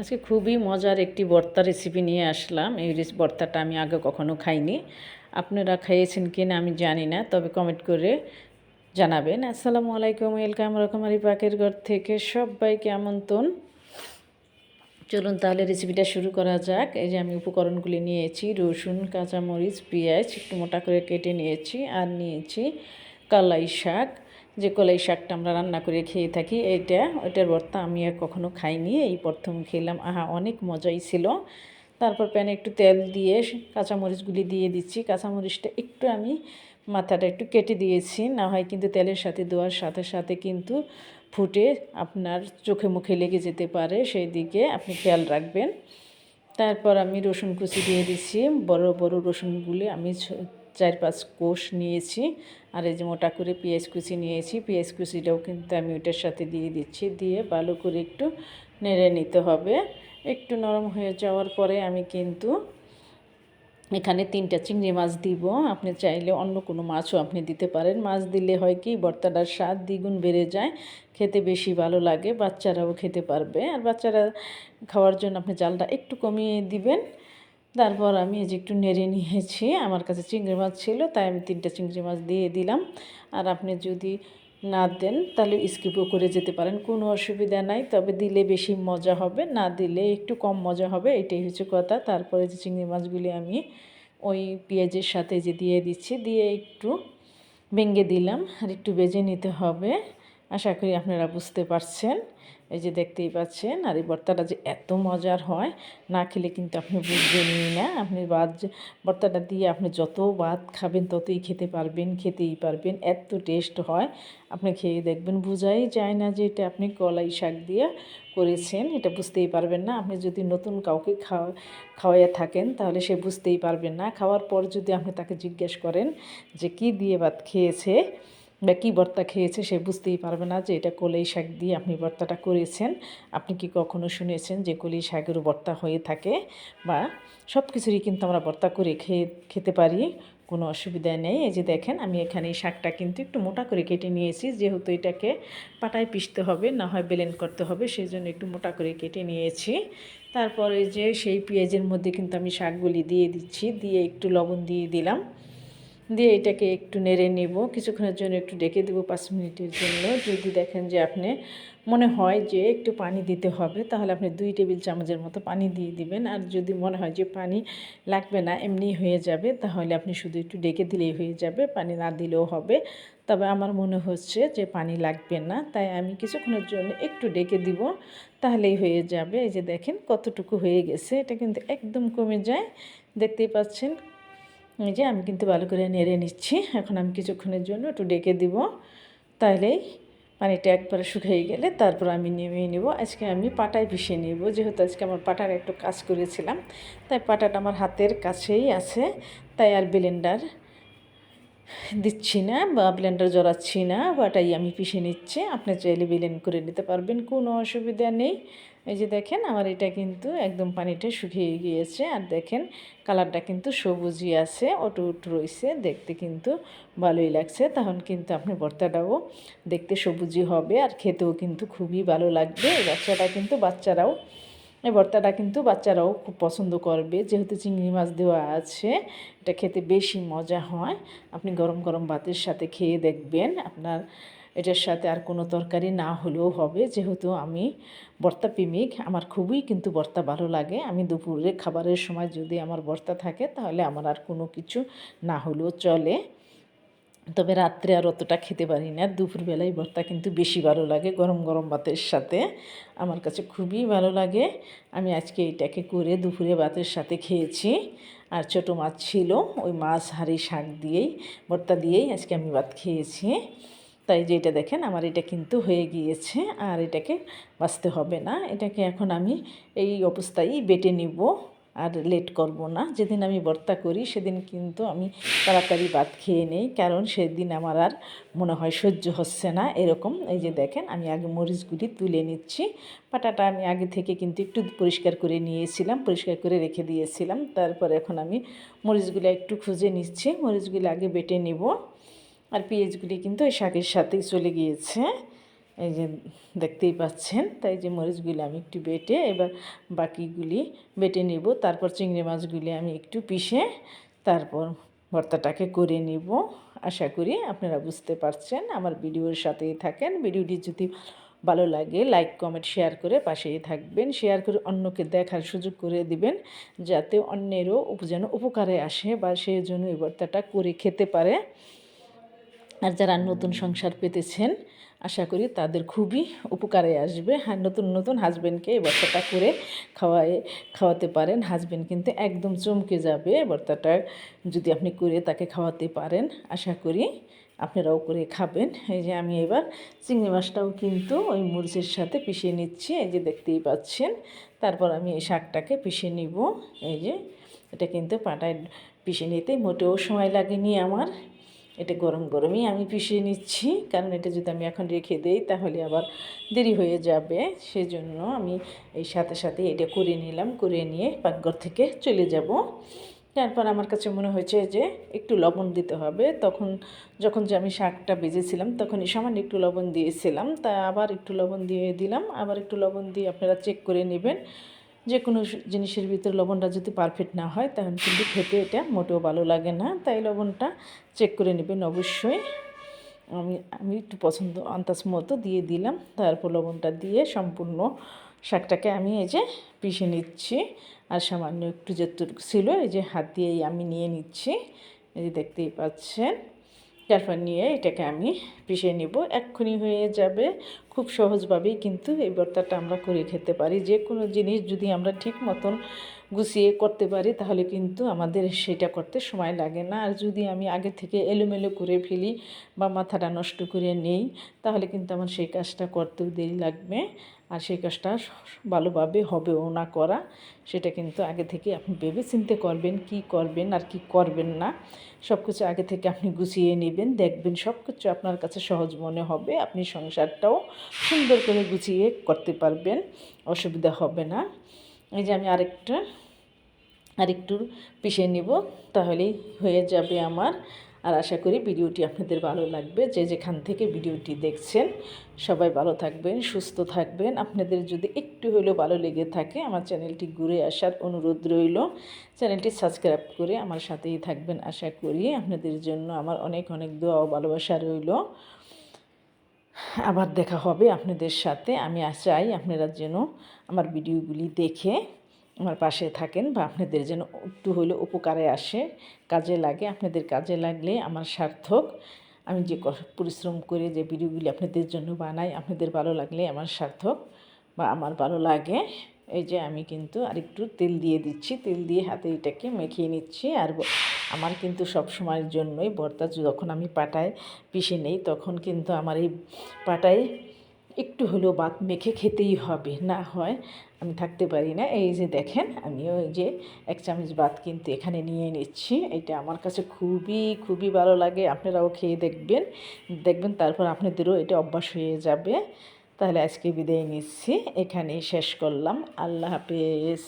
আজকে খুবই মজার একটি ভর্তা রেসিপি নিয়ে আসলাম। এই ভর্তাটা আমি আগে কখনো খাইনি। আপনারা খাইয়েছেন কি না আমি জানি না, তবে কমেন্ট করে জানাবেন। আসসালামু আলাইকুম, ওয়েলকাম, রকমারি পাকের ঘর থেকে সবাইকে আমন্ত্রণ। চলুন তাহলে রেসিপিটা শুরু করা যাক। এই যে আমি উপকরণগুলি নিয়েছি, রসুন, কাঁচামরিচ, পেঁয়াজ, একটু মোটা করে কেটে নিয়েছি আর নিয়েছি কালাই শাক। যে কলাই শাকটা আমরা রান্না করে খেয়ে থাকি, এইটা, ওইটার ভর্তা আমি আর কখনো খাইনি, এই প্রথম খেলাম। আহা, অনেক মজাই ছিল। তারপর প্যানে একটু তেল দিয়ে কাঁচামরিচগুলি দিয়ে দিচ্ছি। কাঁচামরিচটা একটু আমি মাথাটা একটু কেটে দিয়েছি, না হয় কিন্তু তেলের সাথে দেওয়ার সাথে সাথে কিন্তু ফুটে আপনার চোখে মুখে লেগে যেতে পারে, সেই দিকে আপনি খেয়াল রাখবেন। তারপর আমি রসুন কুচি দিয়ে দিচ্ছি। বড় বড় রসুনগুলি আমি চার পাঁচ কোষ নিয়েছি আর এই যে মোটা করে পেঁয়াজ কুচি নিয়েছি, পেঁয়াজ কুচিটাও কিন্তু আমি ওটার সাথে দিয়ে দিচ্ছি, দিয়ে ভালো করে একটু নেড়ে নিতে হবে। একটু নরম হয়ে যাওয়ার পরে আমি কিন্তু এখানে তিনটা চিংড়ি মাছ দিব। আপনি চাইলে অন্য কোনো মাছও আপনি দিতে পারেন। মাছ দিলে হয় কি ভর্তাটার স্বাদ দ্বিগুণ বেড়ে যায়, খেতে বেশি ভালো লাগে, বাচ্চারাও খেতে পারবে। আর বাচ্চারা খাওয়ার জন্য আপনি জালটা একটু কমিয়ে দিবেন। তারপর আমি এই যে একটু নেড়ে নিয়েছি, আমার কাছে চিংড়ি মাছ ছিল, তাই আমি তিনটা চিংড়ি মাছ দিয়ে দিলাম। আর আপনি যদি না দেন, তাহলে স্কিপও করে যেতে পারেন, কোনো অসুবিধা নাই। তবে দিলে বেশি মজা হবে, না দিলে একটু কম মজা হবে, এটাই হচ্ছে কথা। তারপরে যে চিংড়ি মাছগুলি আমি ওই পেঁয়াজের সাথে যে দিয়ে দিচ্ছি, দিয়ে একটু ভেঙে দিলাম, আর একটু বেজে নিতে হবে। আশা করি আপনারা বুঝতে পারছেন। এই যে দেখতেই পাচ্ছেন, আর এই ভর্তাটা যে এত মজার হয়, না খেলে কিন্তু আপনি বুঝবেনই না। আপনি ভাত ভর্তাটা দিয়ে আপনি যত ভাত খাবেন ততই খেতে পারবেন, খেতেই পারবেন। এত টেস্ট হয়। আপনি খেয়ে দেখবেন, বোঝাই যায় না যে এটা আপনি কলাই শাক দিয়ে করেছেন, এটা বুঝতেই পারবেন না। আপনি যদি নতুন কাউকে খাওয়া খাওয়াইয়া থাকেন, তাহলে সে বুঝতেই পারবেন না। খাওয়ার পর যদি আপনি তাকে জিজ্ঞেস করেন যে, কি দিয়ে ভাত খেয়েছে? বা কী ভর্তা খেয়েছে সে বুঝতেই পারবে না যে এটা কলাই শাক দিয়ে আপনি ভর্তাটা করেছেন। আপনি কি কখনো শুনেছেন যে কলাই শাকেরও ভর্তা হয়ে থাকে? বা সব কিছুরই কিন্তু আমরা ভর্তা করে খেয়ে, খেতে পারি, কোনো অসুবিধা নেই। এই যে দেখেন, আমি এখানে এই শাকটা কিন্তু একটু মোটা করে কেটে নিয়েছি। যেহেতু এটাকে পাটায় পিষতে হবে, না হয় বেলেন করতে হবে সেই জন্য একটু মোটা করে কেটে নিয়েছি। তারপরে যে সেই পেঁয়াজের মধ্যে কিন্তু আমি শাকগুলি দিয়ে দিচ্ছি, দিয়ে একটু লবণ দিয়ে দিলাম। দিয়ে এটাকে একটু নেড়ে নেব। কিছুক্ষণের জন্য একটু ডেকে দেবো পাঁচ মিনিটের জন্য। যদি দেখেন যে আপনি, মনে হয় যে একটু পানি দিতে হবে, তাহলে আপনি দুই টেবিল চামচের মতো পানি দিয়ে দিবেন। আর যদি মনে হয় যে পানি লাগবে না, এমনি হয়ে যাবে, তাহলে আপনি শুধু একটু ডেকে দিলেই হয়ে যাবে, পানি না দিলেও হবে। তবে আমার মনে হচ্ছে যে পানি লাগবে না, তাই আমি কিছুক্ষণের জন্য একটু ডেকে দিব, তাহলেই হয়ে যাবে। এই যে দেখেন কতটুকু হয়ে গেছে, এটা কিন্তু একদম কমে যায়। দেখতেই পাচ্ছেন এই যে আমি কিন্তু ভালো করে নেড়ে নিচ্ছি। এখন আমি কিছুক্ষণের জন্য একটু ডেকে দিব। তাহলেই পানিটা একবারে শুকিয়ে গেলে তারপর আমি নেমে নেব। আজকে আমি পাটায় পিষে নেব। যেহেতু আজকে আমার পাটার একটু কাজ করেছিলাম, তাই পাটাটা আমার হাতের কাছেই আছে। তাই আর ব্লেন্ডার দিচ্ছি না বা ব্লেন্ডার জড়াচ্ছি না বাটাই আমি পিষে নিচ্ছি। আপনি চাইলে ব্লেন্ড করে নিতে পারবেন, কোনো অসুবিধা নেই। এই যে দেখেন, আমার এটা কিন্তু একদম পানিটা শুকিয়ে গিয়েছে। আর দেখেন কালারটা কিন্তু সবুজই আছে ওটু উটু রয়েছে। দেখতে কিন্তু ভালোই লাগছে। তখন কিন্তু আপনি ভর্তাটাও দেখতে সবুজই হবে, আর খেতেও কিন্তু খুবই ভালো লাগবে। এই বাচ্চাটা কিন্তু বাচ্চারাও এই ভর্তাটা কিন্তু বাচ্চারাও খুব পছন্দ করবে। যেহেতু চিংড়ি মাছ দেওয়া আছে, এটা খেতে বেশি মজা হয়। আপনি গরম গরম ভাতের সাথে খেয়ে দেখবেন। আপনার এটার সাথে আর কোনো তরকারি না হলেও হবে। যেহেতু আমি ভর্তা প্রেমিক, আমার খুবই কিন্তু ভর্তা ভালো লাগে। আমি দুপুরে খাবারের সময় যদি আমার ভর্তা থাকে, তাহলে আমার আর কোনো কিছু না হলেও চলে। তবে রাত্রে আর অতটা খেতে পারি না। দুপুরবেলায় ভর্তা কিন্তু বেশি ভালো লাগে গরম গরম ভাতের সাথে। আমার কাছে খুবই ভালো লাগে। আমি আজকে এটাকে করে দুপুরে ভাতের সাথে খেয়েছি। আর ছোট মাছ ছিল, ওই মাছ, হাঁড়ি, শাক দিয়েই, ভর্তা দিয়েই আজকে আমি ভাত খেয়েছি। তাই যে এটা দেখেন, আমার এটা কিন্তু হয়ে গিয়েছে আর এটাকে বাঁচতে হবে না। এটাকে এখন আমি এই অবস্থায় বেটে নিব। আর লেট করব না। যেদিন আমি ভর্তা করি, সেদিন কিন্তু আমি তাড়াতাড়ি ভাত খেয়ে নেই, কারণ সেদিন আমার আর মনে হয় সহ্য হচ্ছে না। এরকম, এই যে দেখেন, আমি আগে মরিচগুলি তুলে নিচ্ছি। পাটাটা আমি আগে থেকে কিন্তু একটু পরিষ্কার করে নিয়েছিলাম, পরিষ্কার করে রেখে দিয়েছিলাম। তারপর এখন আমি মরিচগুলো একটু খুঁজে নিচ্ছি। মরিচগুলো আগে বেটে নিব। আর পেঁয়াজগুলি কিন্তু ওই শাকের সাথেই চলে গিয়েছে। এই যে দেখতেই পাচ্ছেন, তাই যে মরিচগুলি আমি একটু বেটে এবার বাকিগুলি বেটে নিব। তারপর চিংড়ি মাছগুলি আমি একটু পিষে তারপর ভর্তাটাকে করে নিব। আশা করি আপনারা বুঝতে পারছেন, আমার ভিডিওর সাথেই থাকেন। ভিডিওটি যদি ভালো লাগে, লাইক, কমেন্ট, শেয়ার করে পাশেই থাকবেন। শেয়ার করে অন্যকে দেখার সুযোগ করে দিবেন, যাতে অন্যেরও যেন উপকারে আসে বা সেই জন্য এই ভর্তাটা করে খেতে পারে। আর যারা নতুন সংসার পেতেছেন, আশা করি তাদের খুবই উপকারে আসবে। হ্যাঁ নতুন নতুন হাজব্যান্ডকে এই ভর্তাটা করে খাওয়ায়, খাওয়াতে পারেন। হাজব্যান্ড কিন্তু একদম চমকে যাবে ভর্তাটা যদি আপনি করে তাকে খাওয়াতে পারেন। আশা করি আপনারাও করে খাবেন। এই যে আমি এবার চিংড়ি মাছটাও কিন্তু ওই মরিচের সাথে পিষিয়ে নিচ্ছি, এই যে দেখতেই পাচ্ছেন। তারপর আমি এই শাকটাকে পিষে নিব। এই যে এটা কিন্তু পাটায় পিষে নিতে মোটেও সময় লাগেনি আমার। এটা গরম গরমই আমি পিষিয়ে নিচ্ছি, কারণ এটা যদি আমি এখন রেখে দেই তাহলে আবার দেরি হয়ে যাবে। সেজন্য আমি এই সাথে সাথে এটা করে নিলাম, করে নিয়ে পাকঘর থেকে চলে যাব। তারপর আমার কাছে মনে হয়েছে যে একটু লবণ দিতে হবে। তখন যখন যে আমি শাকটা ভেজেছিলাম তখনই সামান্য একটু লবণ দিয়েছিলাম। তা আবার একটু লবণ দিয়ে দিলাম। আবার একটু লবণ দিয়ে আপনারা চেক করে নেবেন। যে কোনো জিনিসের ভিতরে লবণটা যদি পারফেক্ট না হয়, তাহলে কিন্তু খেতে এটা মোটেও ভালো লাগে না। তাই লবণটা চেক করে নেবেন অবশ্যই। আমি আমি একটু পছন্দ আন্দাজ মতো দিয়ে দিলাম। তারপর লবণটা দিয়ে সম্পূর্ণ শাকটাকে আমি এই যে পিষে নিচ্ছি। আর সামান্য একটু যেটুকু ছিল, এই যে হাত দিয়েই আমি নিয়ে নিচ্ছি। এই যে দেখতেই পাচ্ছেন। তারপর নিয়ে এটাকে আমি পিষে নেব। এক্ষুনি হয়ে যাবে। খুব সহজভাবেই কিন্তু এই ভর্তাটা আমরা করে খেতে পারি। যে কোনো জিনিস যদি আমরা ঠিক মতন গুছিয়ে করতে পারি, তাহলে কিন্তু আমাদের সেটা করতে সময় লাগে না। আর যদি আমি আগে থেকে এলোমেলো করে ফেলি বা মাথাটা নষ্ট করে নেই, তাহলে কিন্তু আমার সেই কাজটা করতেও দেরি লাগবে। আর সেই কাজটা ভালোভাবে হবেও না করা, সেটা কিন্তু আগে থেকে আপনি ভেবে চিনতে করবেন, কি করবেন আর কি করবেন না। সব কিছু আগে থেকে আপনি গুছিয়ে নেবেন, দেখবেন সব কিছু আপনার কাছে সহজ মনে হবে, আপনি সংসারটাও সুন্দর করে গুছিয়ে করতে পারবেন, অসুবিধা হবে না। এই যে আমি আরেকটা, আরেকটু পিষে নিব, তাহলেই হয়ে যাবে আমার। আর আশা করি ভিডিওটি আপনাদের ভালো লাগবে, যে যেখান থেকে ভিডিওটি দেখছেন। সবাই ভালো থাকবেন, সুস্থ থাকবেন। আপনাদের যদি একটু হলেও ভালো লেগে থাকে, আমার চ্যানেলটি ঘুরে আসার অনুরোধ রইল। চ্যানেলটি সাবস্ক্রাইব করে আমার সাথেই থাকবেন, আশা করি। আপনাদের জন্য আমার অনেক অনেক দোয়া ও ভালোবাসা রইল। আবার দেখা হবে আপনাদের সাথে। আমি চাই আপনারা যেন আমার ভিডিওগুলি দেখে আমার পাশে থাকেন বা আপনাদের যেন একটু হলে উপকারে আসে, কাজে লাগে। আপনাদের কাজে লাগলে আমার সার্থক। আমি যে পরিশ্রম করে যে ভিডিওগুলি আপনাদের জন্য বানাই, আপনাদের ভালো লাগলে আমার সার্থক বা আমার ভালো লাগে। এই যে আমি কিন্তু আরেকটু তেল দিয়ে দিচ্ছি, তেল দিয়ে হাতে এটাকে মেখিয়ে নিচ্ছি আর আমার কিন্তু সব সময়ের জন্যই ভর্তা যখন আমি পাটায় পিষে নেই তখন কিন্তু আমার এই পাটায় একটু হলেও বাত মেখে খেতেই হবে, না হয় আমি থাকতে পারি না। এই যে দেখেন আমি ওই যে এক চামচ ভাত কিন্তু এখানে নিয়ে নিচ্ছি, এটা আমার কাছে খুবই খুবই ভালো লাগে, আপনারাও খেয়ে দেখবেন দেখবেন তারপর আপনাদেরও এটা অভ্যাস হয়ে যাবে। তাহলে আজকে বিদায় নিচ্ছি। এখানেই শেষ করলাম। আল্লাহ হাফেজ।